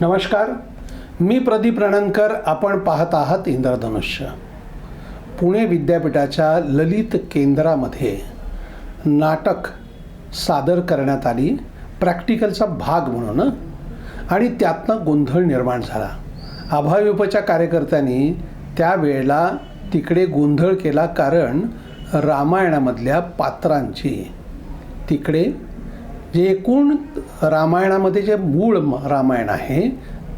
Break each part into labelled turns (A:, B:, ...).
A: नमस्कार. मी प्रदीप रणनकर आपण पाहत आहात इंद्रधनुष्य. पुणे विद्यापीठाच्या ललित केंद्रामध्ये नाटक सादर करण्यात आली प्रॅक्टिकलचा भाग म्हणून आणि त्यातनं गोंधळ निर्माण झाला. अभाविपच्या कार्यकर्त्यांनी त्यावेळेला तिकडे गोंधळ केला कारण रामायणामधल्या पात्रांची तिकडे जे एकूण रामायणामध्ये जे मूळ रामायण आहे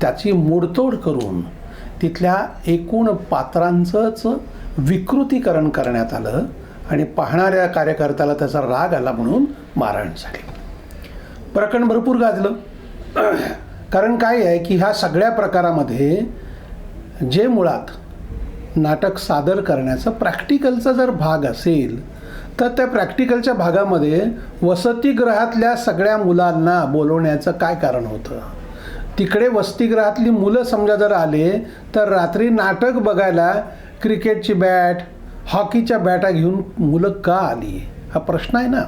A: त्याची मोडतोड करून तिथल्या एकूण पात्रांचंच विकृतीकरण करण्यात आलं आणि पाहणाऱ्या कार्यकर्त्याला त्याचा राग आला म्हणून मारहाण झाली. प्रकरण भरपूर गाजलं. कारण काय आहे की ह्या सगळ्या प्रकारामध्ये जे मुळात नाटक सादर करण्याचा प्रॅक्टिकलचा जर भाग असेल तर त्या प्रॅक्टिकलच्या भागामध्ये वसतिगृहातल्या सगळ्या मुलांना बोलवण्याचं काय कारण होतं? तिकडे वसतिगृहातली मुलं समजा जर आले तर रात्री नाटक बघायला क्रिकेटची बॅट हॉकीच्या बॅटा घेऊन मुलं का आली? हा प्रश्न आहे ना.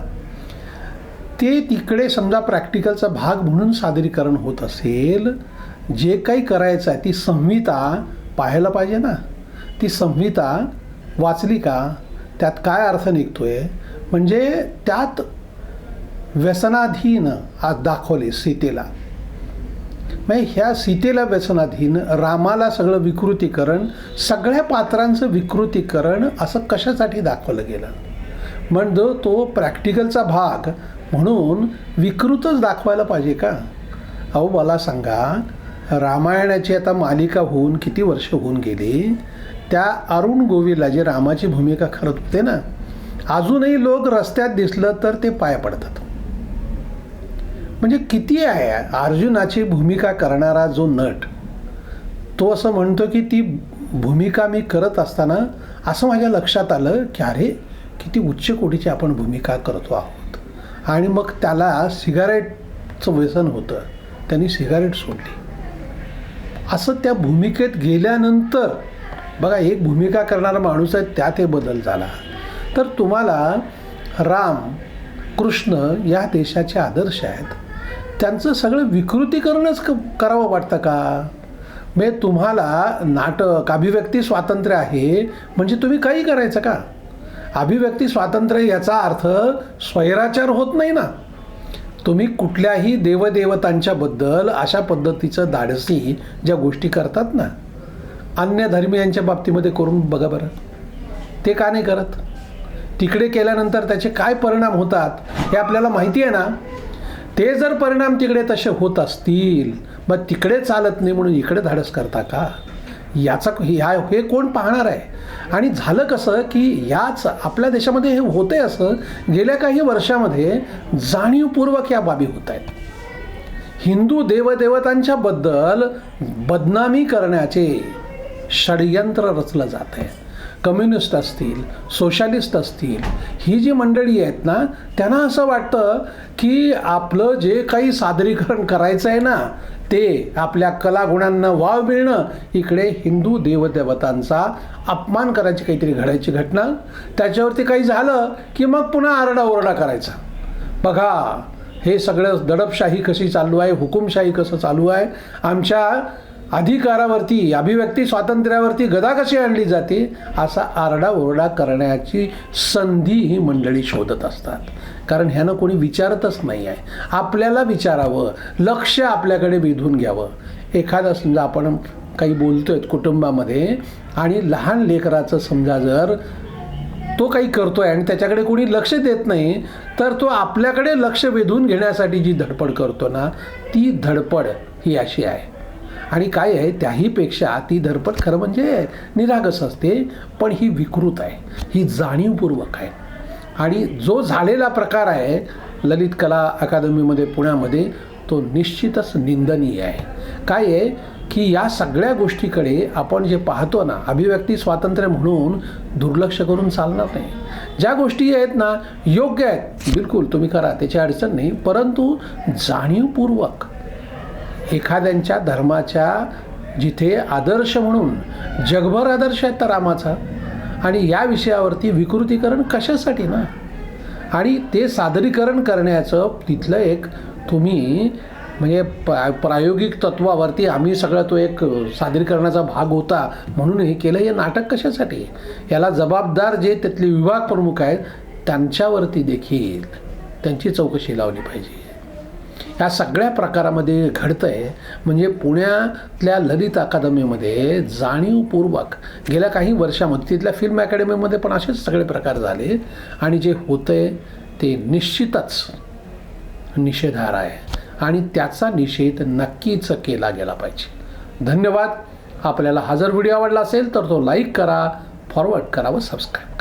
A: ते तिकडे समजा प्रॅक्टिकलचा भाग म्हणून सादरीकरण होत असेल जे काही करायचं आहे ती संहिता पाहायला पाहिजे ना. ती संहिता वाचली का? त्यात काय अर्थ निघतोय? म्हणजे त्यात व्यसनाधीन आज दाखवले सीतेला. म्हणजे ह्या सीतेला व्यसनाधीन रामाला सगळं विकृतीकरण सगळ्या पात्रांचं विकृतीकरण असं कशासाठी दाखवलं गेलं? म्हणजे तो प्रॅक्टिकलचा भाग म्हणून विकृतच दाखवायला पाहिजे का? अहो मला सांगा रामायणाची आता मालिका होऊन किती वर्ष होऊन गेली? त्या अरुण गोविला जे रामाची भूमिका करत होते ना अजूनही लोक रस्त्यात दिसलं तर ते पाय पडतात. म्हणजे किती आहे अर्जुनाची भूमिका करणारा जो नट तो असं म्हणतो की ती भूमिका मी करत असताना असं माझ्या लक्षात आलं की अरे किती उच्च कोटीची आपण भूमिका करतो आहोत. आणि मग त्याला सिगारेटचं व्यसन होतं. त्यांनी सिगारेट सोडली. असं त्या भूमिकेत गेल्यानंतर बघा एक भूमिका करणारा माणूस आहे त्यात हे बदल झाला. तर तुम्हाला राम कृष्ण या देशाचे आदर्श आहेत. त्यांचं सगळं विकृतीकरणच क करावं वाटतं का? म्हणजे तुम्हाला नाटक अभिव्यक्ती स्वातंत्र्य आहे म्हणजे तुम्ही काही करायचं का? अभिव्यक्ती स्वातंत्र्य याचा अर्थ स्वैराचार होत नाही ना. तुम्ही कुठल्याही देवदेवतांच्याबद्दल अशा पद्धतीचं धाडसी ज्या गोष्टी करतात ना अन्य धर्मियांच्या बाबतीमध्ये करून बघा बरं. ते का नाही करत? तिकडे केल्यानंतर त्याचे काय परिणाम होतात हे आपल्याला माहिती आहे ना? ते जर परिणाम तिकडे तसे होत असतील मग तिकडे चालत नाही म्हणून इकडे धाडस करता का? याचा ह्या हे कोण पाहणार आहे? आणि झालं कसं की याच आपल्या देशामध्ये हे होतंय असं गेल्या काही वर्षामध्ये जाणीवपूर्वक या बाबी होत आहेत. हिंदू देवदेवतांच्या बद्दल बदनामी करण्याचे षडयंत्र रचलं जात आहे. कम्युनिस्ट असतील सोशालिस्ट असतील ही जी मंडळी आहेत ना त्यांना असं वाटतं की आपलं जे काही सादरीकरण करायचं आहे ना ते आपल्या कलागुणांना वाव मिळणं इकडे हिंदू देवदेवतांचा अपमान करायची काहीतरी घडायची घटना त्याच्यावरती काही झालं की मग पुन्हा आरडाओरडा करायचा. बघा हे सगळं दडपशाही कशी चालू आहे हुकुमशाही कसं चालू आहे आमच्या अधिकारावरती अभिव्यक्ती स्वातंत्र्यावरती गदा कशी आणली जाते असा आरडाओरडा करण्याची संधी ही मंडळी शोधत असतात. कारण ह्यानं कोणी विचारतच नाही आहे. आपल्याला विचारावं लक्ष आपल्याकडे वेधून घ्यावं. एखादा समजा आपण काही बोलतोय कुटुंबामध्ये आणि लहान लेकराचं समजा जर तो काही करतोय आणि त्याच्याकडे कोणी लक्ष देत नाही तर तो आपल्याकडे लक्ष वेधून घेण्यासाठी जी धडपड करतो ना ती धडपड ही अशी आहे. आणि काय आहे त्याहीपेक्षा ती धडपड खरं म्हणजे निरागस असते पण ही विकृत आहे. ही जाणीवपूर्वक आहे. आणि जो झालेला प्रकार आहे ललित कला अकादमीमध्ये पुण्यामध्ये तो निश्चितच निंदनीय आहे. काय आहे की या सगळ्या गोष्टीकडे आपण जे पाहतो ना अभिव्यक्ती स्वातंत्र्य म्हणून दुर्लक्ष करून चालणार नाही. ज्या गोष्टी आहेत ना योग्य आहेत. बिलकुल तुम्ही करा त्याची अडचण नाही. परंतु जाणीवपूर्वक एखाद्यांच्या धर्माच्या जिथे आदर्श म्हणून जगभर आदर्श आहेत तर रामाचा. आणि या विषयावरती विकृतीकरण कशासाठी ना? आणि ते सादरीकरण करण्याचं तिथलं एक तुम्ही म्हणजे प्रा प्रायोगिक तत्वावरती आम्ही सगळा तो एक सादरीकरणाचा भाग होता म्हणून हे केलं. हे नाटक कशासाठी? याला जबाबदार जे त्यातले विभाग प्रमुख आहेत त्यांच्यावरती देखील त्यांची चौकशी लावली पाहिजे. ह्या सगळ्या प्रकारामध्ये घडतं आहे म्हणजे पुण्यातल्या ललित अकादमीमध्ये जाणीवपूर्वक गेल्या काही वर्षामध्ये तिथल्या फिल्म अकॅडमीमध्ये पण असेच सगळे प्रकार झाले. आणि जे होतंय ते निश्चितच निषेधार आहे. आणि त्याचा निषेध नक्कीच केला गेला पाहिजे. धन्यवाद. आपल्याला हा जर व्हिडिओ आवडला असेल तर तो लाईक करा फॉरवर्ड करा व सबस्क्राईब